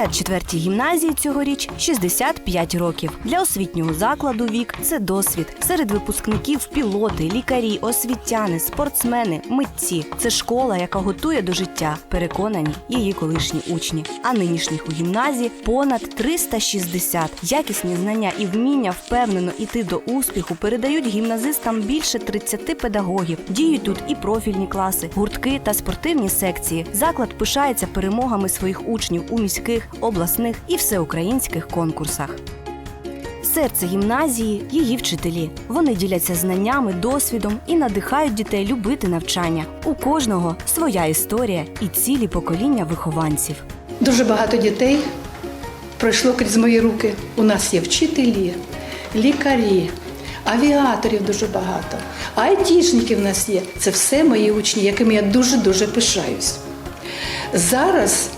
84-й гімназії цьогоріч 65 років. Для освітнього закладу вік це досвід. Серед випускників пілоти, лікарі, освітяни, спортсмени, митці. Це школа, яка готує до життя. Переконані її колишні учні. А нинішніх у гімназії понад 360. Якісні знання і вміння впевнено іти до успіху передають гімназистам більше 30 педагогів. Діють тут і профільні класи, гуртки та спортивні секції. Заклад пишається перемогами своїх учнів у міських, обласних і всеукраїнських конкурсах. Серце гімназії її вчителі. Вони діляться знаннями, досвідом і надихають дітей любити навчання. У кожного своя історія і цілі покоління вихованців. Дуже багато дітей пройшло крізь мої руки. У нас є вчителі, лікарі, авіаторів дуже багато, айтішників в нас є. Це все мої учні, якими я дуже-дуже пишаюсь. Зараз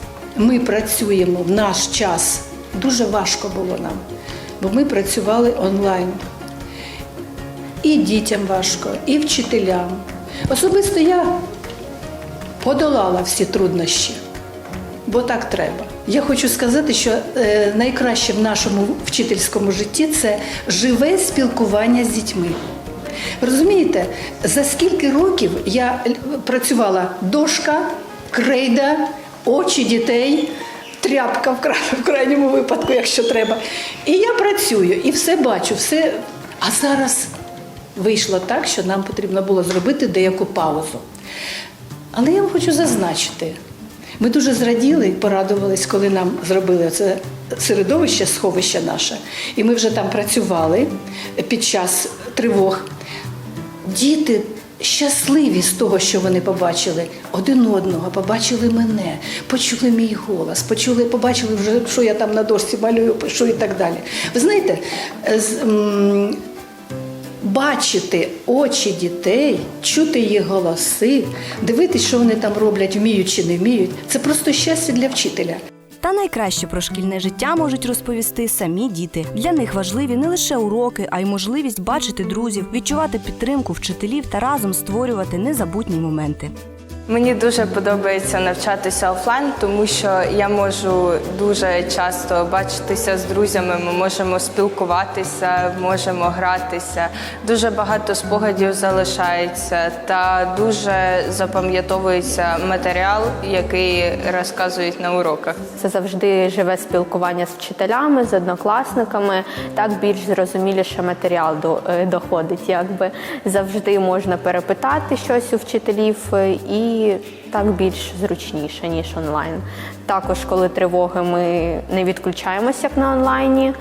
ми працюємо в наш час. Дуже важко було нам, бо ми працювали онлайн. І дітям важко, і вчителям. Особисто я подолала всі труднощі бо так треба. Я хочу сказати, що е, найкраще в нашому вчительському житті це живе спілкування з дітьми. Розумієте, за скільки років я працювала дошка, крейда, очі дітей, тряпка в, кра- в крайньому випадку, якщо треба. І я працюю і все бачу, все. А зараз вийшло так, що нам потрібно було зробити деяку паузу. Але я вам хочу зазначити, ми дуже зраділи і порадувались, коли нам зробили це середовище, сховище наше. І ми вже там працювали під час тривог. Діти щасливі з того, що вони побачили один одного, побачили мене, почули мій голос, почули, побачили вже, що я там на дошці малюю, пишу і так далі. Ви знаєте, бачити очі дітей, чути їх голоси, дивитись, що вони там роблять, вміють чи не вміють, це просто щастя для вчителя. Та найкраще про шкільне життя можуть розповісти самі діти. Для них важливі не лише уроки, а й можливість бачити друзів, відчувати підтримку вчителів та разом створювати незабутні моменти. Мені дуже подобається навчатися офлайн, тому що я можу дуже часто бачитися з друзями. Ми можемо спілкуватися, можемо гратися. Дуже багато спогадів залишається та дуже запам'ятовується матеріал, який розказують на уроках. Це завжди живе спілкування з вчителями, з однокласниками. Так більш зрозуміліше матеріал до- е, доходить. Якби завжди можна перепитати щось у вчителів е, і так більш зручніше ніж онлайн. Також, коли тривоги, ми не відключаємося як на онлайні,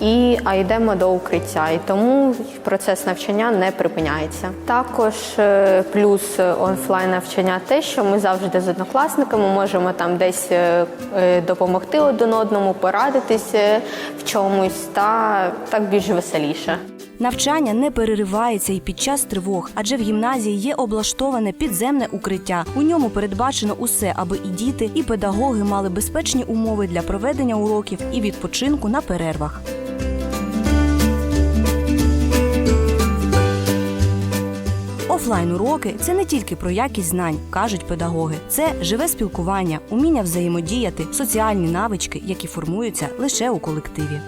і а йдемо до укриття. І тому процес навчання не припиняється. Також е, плюс офлайн навчання те, що ми завжди з однокласниками можемо там десь е, е, допомогти один одному, порадитись е, в чомусь, та так більш веселіше. Навчання не переривається і під час тривог, адже в гімназії є облаштоване підземне укриття. У ньому передбачено усе, аби і діти, і педагоги мали безпечні умови для проведення уроків і відпочинку на перервах. Офлайн уроки це не тільки про якість знань, кажуть педагоги. Це живе спілкування, уміння взаємодіяти, соціальні навички, які формуються лише у колективі.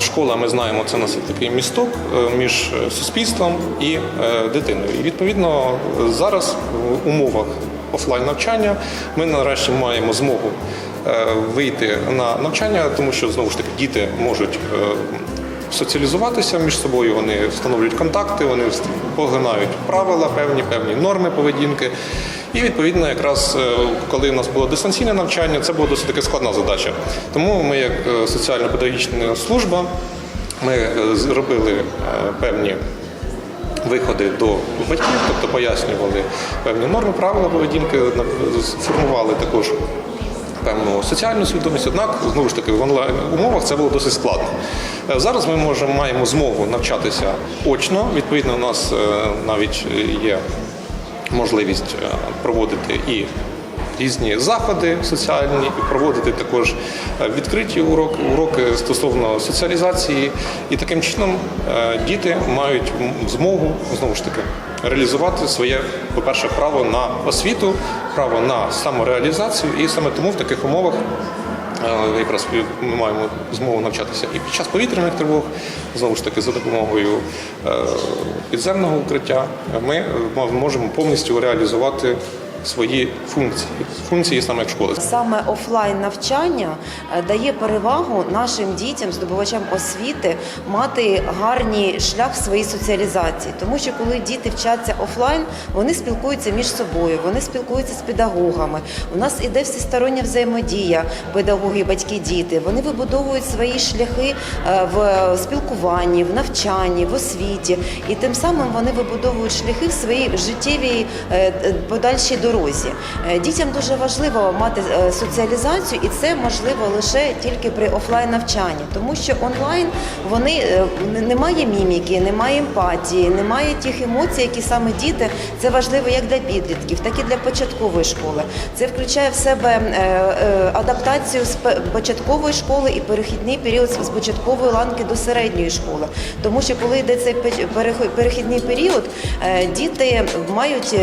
Школа, ми знаємо, це нас такий місток е, між е, суспільством і е, дитиною. І відповідно зараз в умовах офлайн навчання ми нарешті маємо змогу вийти на навчання, тому що знову ж таки діти можуть. Соціалізуватися між собою, вони встановлюють контакти, вони поглинають правила, певні певні норми поведінки. І відповідно, якраз е, коли в нас було дистанційне навчання, це була досить таки складна задача. Тому ми, як е, соціально-педагогічна служба, ми е, зробили певні виходи до батьків, тобто пояснювали певні норми, правила поведінки, сформували також певну соціальну свідомість. Однак, знову ж таки, в онлайн умовах це було досить складно. Зараз ми можемо маємо змогу навчатися очно. Відповідно, у нас навіть є можливість е, проводити і різні заходи соціальні, і проводити також е, відкриті уроки, уроки стосовно соціалізації. І таким чином е, діти мають змогу знову ж таки реалізувати своє, по-перше, право на освіту, право на самореалізацію, і саме тому в таких умовах Якраз ми маємо змогу навчатися і під час повітряних тривог, знову ж таки, за допомогою е, підземного укриття, ми е, можемо повністю реалізувати свої функції, функції саме як школи. Саме офлайн навчання е, дає перевагу нашим дітям, здобувачам освіти, мати гарний шлях в своїй соціалізації. Тому що коли діти вчаться офлайн, вони спілкуються між собою, вони спілкуються з педагогами. У нас іде всестороння взаємодія, педагоги, батьки, діти. Вони вибудовують свої шляхи е, в спілкуванні, в навчанні, в освіті, і тим самим вони вибудовують шляхи в своїй життєвій е, подальшій дорозі. Е, Дітям дуже важливо мати е, соціалізацію, і це можливо лише тільки при офлайн навчанні, тому що онлайн вони е, немає міміки, немає емпатії, немає тих емоцій, які саме діти. Це важливо як для підлітків, так і для початкової школи. Це включає в себе адаптацію з початкової школи і перехідний період з початкової ланки до середньої школи. Тому що коли йде цей перехідний період, діти мають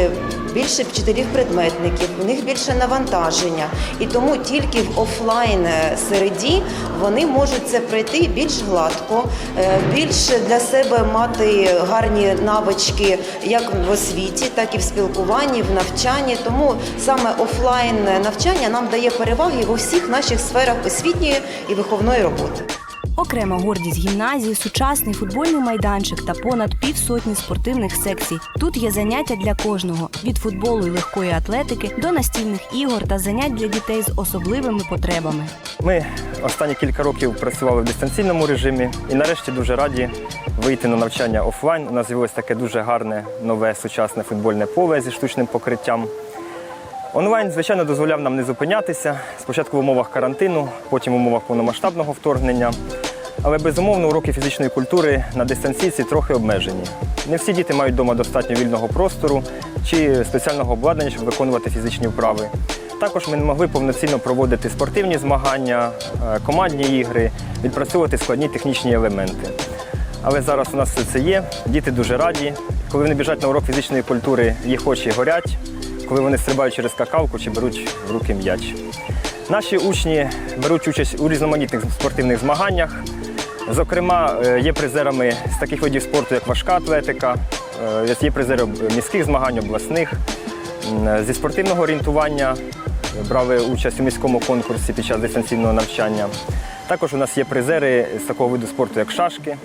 більше вчителів предметників, у них більше навантаження, і тому тільки в офлайн е, середі вони можуть це пройти більш гладко, е, більш для себе мати гарні навички як в освіті, так і в спілкуванні, в навчанні. Тому саме офлайн навчання нам дає переваги в усіх наших сферах освітньої і виховної роботи. Окрема гордість гімназії, сучасний футбольний майданчик та понад півсотні спортивних секцій. Тут є заняття для кожного від футболу і легкої атлетики до настільних ігор та занять для дітей з особливими потребами. Ми останні кілька років працювали в дистанційному режимі і нарешті дуже раді вийти на навчання офлайн. У нас з'явилось таке дуже гарне нове сучасне футбольне поле зі штучним покриттям. Онлайн, звичайно, дозволяв нам не зупинятися. Спочатку в умовах карантину, потім в умовах повномасштабного вторгнення. Але безумовно уроки фізичної культури на дистанційці трохи обмежені. Не всі діти мають вдома достатньо вільного простору чи спеціального обладнання, щоб виконувати фізичні вправи. Також ми не могли повноцінно проводити спортивні змагання, е, командні ігри, відпрацьовувати складні технічні елементи. Але зараз у нас все це є. Діти дуже раді. Коли вони біжать на урок фізичної культури, їх очі горять, коли вони стрибають через скакалку чи беруть в руки м'яч. Наші учні беруть участь у різноманітних спортивних змаганнях. Зокрема, е, є призерами з таких видів спорту, як важка атлетика, е, є призери міських змагань, обласних. Зі спортивного орієнтування брали участь у міському конкурсі під час дистанційного навчання. Також у нас є призери з такого виду спорту, як шашки.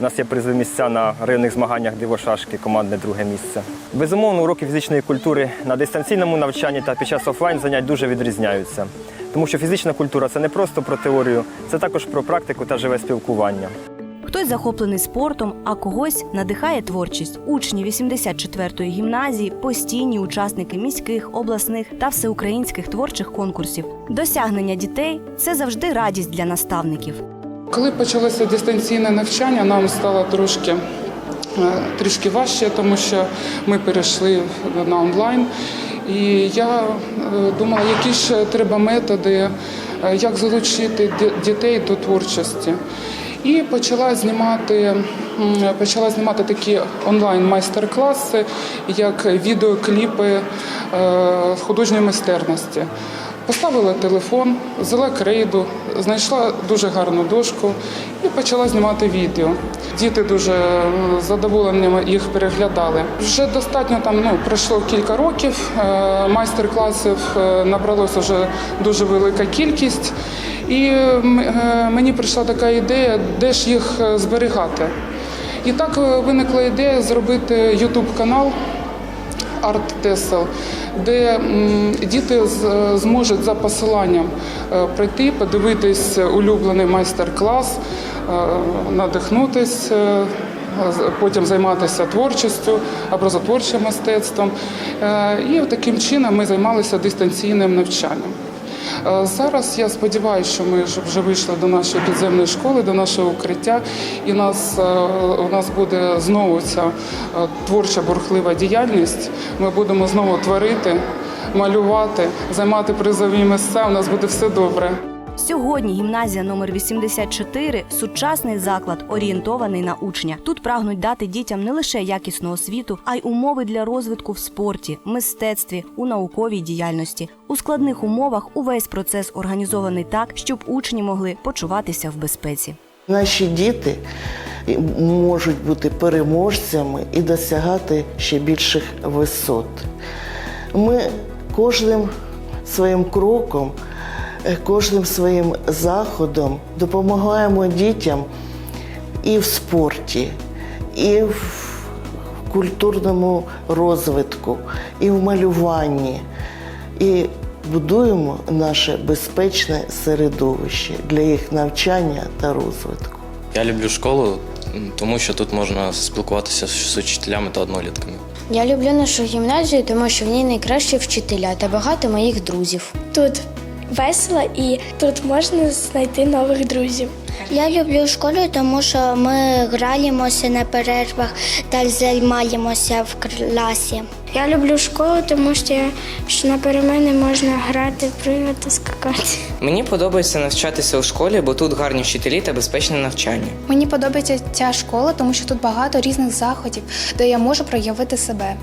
У нас є призові місця на районних змаганнях дивошашки, командне друге місце. Безумовно, уроки фізичної культури на дистанційному навчанні та під час офлайн занять дуже відрізняються. Тому що фізична культура це не просто про теорію, це також про практику та живе спілкування. Хтось захоплений спортом, а когось надихає творчість. Учні 84-ї гімназії постійні учасники міських, обласних та всеукраїнських творчих конкурсів. Досягнення дітей це завжди радість для наставників. Коли почалося дистанційне навчання, нам стало трошки, е, трішки важче, тому що ми перейшли на онлайн. І я е, думала, які ж треба методи, е, як залучити дітей до творчості. І почала знімати, почала знімати такі онлайн майстер-класи, як відеокліпи з художньої майстерності. Поставила телефон, взяла крейду, знайшла дуже гарну дошку і почала знімати відео. Діти дуже задоволені їх переглядали. Вже достатньо там ну пройшло кілька років. е, Майстер-класів е, набралося вже дуже велика кількість, і е, мені прийшла така ідея, де ж їх зберігати. І так виникла ідея зробити YouTube канал Арт Тесел, де діти зможуть за посиланням е, прийти, подивитись улюблений майстер-клас, е, надихнутись, потім займатися творчістю, образотворчим мистецтвом. Е, І таким чином ми займалися дистанційним навчанням. Е, Зараз я сподіваюся, що ми вже вийшли до нашої підземної школи, до нашого укриття, і нас, е, у нас буде знову ця е, творча бурхлива діяльність. Ми будемо знову творити, малювати, займати призові місця. У нас буде все добре. Сьогодні гімназія номер 84 – сучасний заклад, орієнтований на учня. Тут прагнуть дати дітям не лише якісну освіту, а й умови для розвитку в спорті, мистецтві, у науковій діяльності. У складних умовах увесь процес організований так, щоб учні могли почуватися в безпеці. Наші діти можуть бути переможцями і досягати ще більших висот. Ми кожним своїм кроком, кожним своїм заходом допомагаємо дітям і в спорті, і в культурному розвитку, і в малюванні. І будуємо наше безпечне середовище для їх навчання та розвитку. Я люблю школу, тому що тут можна спілкуватися з учителями та однолітками. Я люблю нашу гімназію, тому що в ній найкращі вчителя та багато моїх друзів. Тут весело і тут можна знайти нових друзів. Я люблю школу, тому що ми граємося на перервах та займаємося в класі. Я люблю школу, тому що, що на перемени можна грати, пригати, скакати. Мені подобається навчатися у школі, бо тут гарні вчителі та безпечне навчання. Мені подобається ця школа, тому що тут багато різних заходів, де я можу проявити себе.